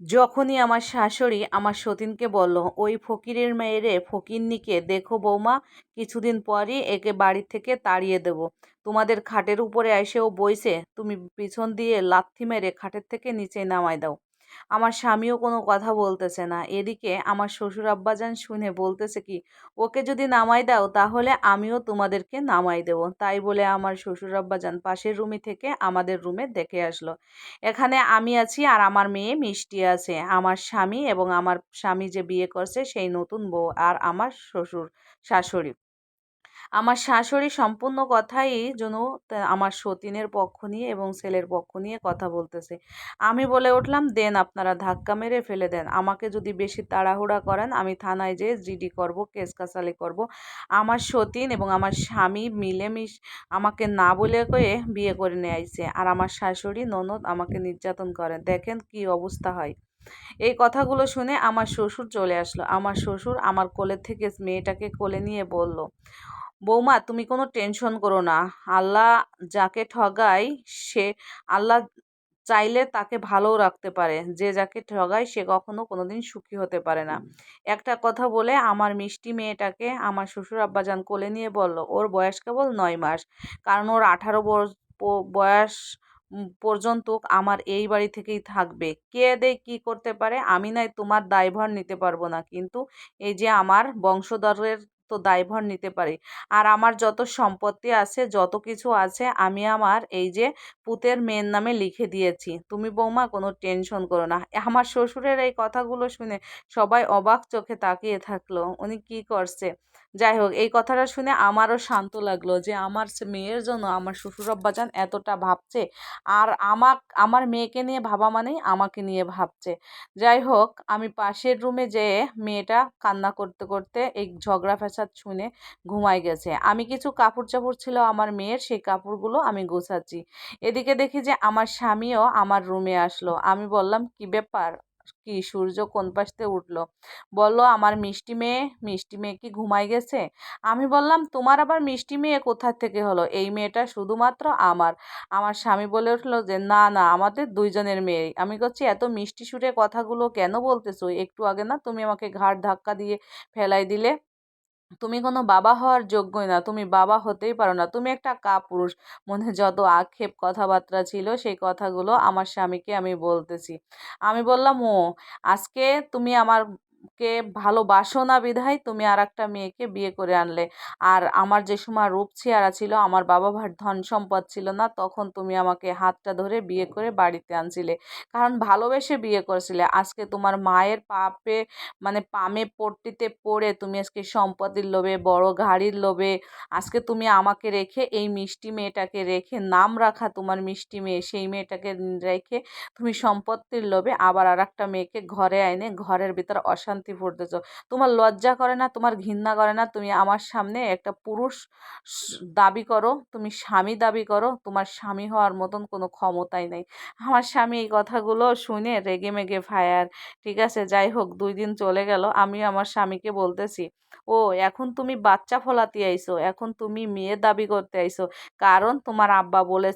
যখনই আমার শাশুড়ি আমার সতীনকে বলল, ওই ফকিরের মেয়েরে ফকিরনিকে দেখো বৌমা, কিছুদিন পরই একে বাড়ি থেকে তাড়িয়ে দেব। তোমাদের খাটের উপরে এসেও বইছে, তুমি পিছন দিয়ে লাথি মেরে খাটের থেকে নিচে নামায় দাও। আমার স্বামীও কোনো কথা বলতেছে না। এদিকে আমার শ্বশুর আব্বাজান শুনে বলতেছে কি, ওকে যদি নামাই দাও, তাহলে আমিও তোমাদেরকে নামাই দেব। তাই বলে আমার শ্বশুর আব্বাজান পাশের রুমে থেকে আমাদের রুমে দেখে আসলো। এখানে আমি আছি আর আমার মেয়ে মিষ্টি আছে। আমার স্বামী এবং আমার স্বামী যে বিয়ে করছে, সেই নতুন বউ আর আমার শ্বশুর শাশুড়ি। আমার শাশুড়ি সম্পূর্ণ কথাই যেন আমার সতীনের পক্ষ নিয়ে এবং ছেলের পক্ষ নিয়ে কথা বলতেছে। আমি বলে উঠলাম, দেন আপনারা ধাক্কা মেরে ফেলে দেন। আমাকে যদি বেশি তাড়াহুড়া করেন, আমি থানায় যেয়ে জিডি করব, কেস কাসালি করব। আমার সতীন এবং আমার স্বামী মিলেমিশ আমাকে না বলে কয়ে বিয়ে করে নিয়ে আইছে। আর আমার শাশুড়ি, ননদ আমাকে নির্যাতন করেন। দেখেন কি অবস্থা হয়। এই কথাগুলো শুনে আমার শ্বশুর চলে আসলো। আমার শ্বশুর আমার কোলের থেকে মেয়েটাকে কোলে নিয়ে বলল বৌমা তুমি কোনো টেনশন করো না। আল্লাহ যাকে ঠগায় সে আল্লাহ চাইলে তাকে ভালোও রাখতে পারে। যে যাকে ঠগায় সে কখনো কোনোদিন সুখী হতে পারে না। একটা কথা বলে আমার মিষ্টি মেয়েটাকে আমার শ্বশুর আব্বাজান কোলে নিয়ে বলল ওর বয়স কেবল নয় মাস। কারণ ওর আঠারো বয়স পর্যন্ত আমার এই বাড়ি থেকেই থাকবে। কে দে কি করতে পারে আমি নাই তোমার দায়ভার নিতে পারব না। কিন্তু এই যে আমার বংশধরের তো দায়ভার নিতে পারি। আর আমার যত সম্পত্তি আছে, যত কিছু আছে, আমি আমার এই যে পুতের মেয়ের নামে লিখে দিয়েছি। তুমি বৌমা, কোনো টেনশন করো না। আমার শ্বশুরের এই কথাগুলো শুনে সবাই অবাক চোখে তাকিয়ে থাকল। উনি কি করছে? যাই হোক এই কথাটা শুনে আমারও শান্ত লাগল যে আমার মেয়ের জন্য আমার শ্বশুর আব্বাজান এতটা ভাবছে আর আমাক, আমার মেয়েকে নিয়ে ভাবা মানেই আমাকে নিয়ে ভাবছে। যাই হোক আমি পাশের রুমে যেয়ে মেয়েটা কান্না করতে করতে এই ঝগড়া ফ্যাসাদ শুনে ঘুমাই গেছে। আমি কিছু কাপড় চাপড় ছিল আমার মেয়ের, সেই কাপড়গুলো আমি গোছাচ্ছি। এদিকে দেখি যে আমার স্বামীও আমার রুমে আসলো। আমি বললাম, কি ব্যাপার? কি সূর্য কোন পাশতে উঠল? বলল, আমার মিষ্টি মেয়ে মিষ্টি মেয়ে কি ঘুমাই গেছে? আমি বললাম, তোমার আবার মিষ্টি মেয়ে কোথা থেকে হলো? এই মেয়েটা শুধুমাত্র আমার। আমার স্বামী বলে উঠল যে, না না, আমাদের দুইজনের মেয়ে আমি করছি এত মিষ্টি সুরে কথাগুলো কেন বলতেছো? একটু আগে না তুমি আমাকে ঘাড় ধাক্কা দিয়ে ফেলাই দিলে। তুমি কোনো বাবা হওয়ার যোগ্যই না, তুমি বাবা হতেই পারো না। তুমি একটা কাপুরুষ, মনে যত আক্ষেপ কথাবার্তা ছিল সেই কথাগুলো আমার স্বামীকে আমি বলতেছি। আমি বললাম, ও, আজকে তুমি আমার কে ভালোবাসো না বিধায় তুমি আর একটা মেয়েকে বিয়ে করে আনলে। আর আমার যে সময় রূপ চেহারা ছিল, আমার বাবা ভার ধন সম্পদ ছিল না, তখন তুমি আমাকে হাতটা ধরে বিয়ে করে বাড়িতে আনছিলে। কারণ ভালোবেসে বিয়ে করেছিলে। আজকে তোমার মায়ের পাপে মানে পামে পট্টিতে পড়ে তুমি আজকে সম্পত্তির লোভে, বড় গাড়ির লোভে, আজকে তুমি আমাকে রেখে এই মিষ্টি মেয়েটাকে রেখে, নাম রাখা তোমার মিষ্টি মেয়ে, সেই মেয়েটাকে রেখে তুমি সম্পত্তির লোভে আবার আর একটা মেয়েকে ঘরে এনে ঘরের ভিতর অশান্তি ফুটতেছ তোমার লজ্জা করে না, তোমার ঘৃণা করে না, তুমি আমার সামনে একটা পুরুষ দাবি করো, তুমি স্বামী দাবি করো, তোমার স্বামী হওয়ার মতন কোনো ক্ষমতাই নেই। আমার স্বামী এই কথাগুলো শুনে রেগে মেগে ফায়ার, ঠিক আছে? যাই হোক, দুই দিন চলে গেল আমি আমার স্বামীকে বলতেছি, ও, এখন তুমি বাচ্চা ফলাতে আইসো, এখন তুমি মেয়ে দাবি করতে আইসো, কারণ তোমার আব্বা বলে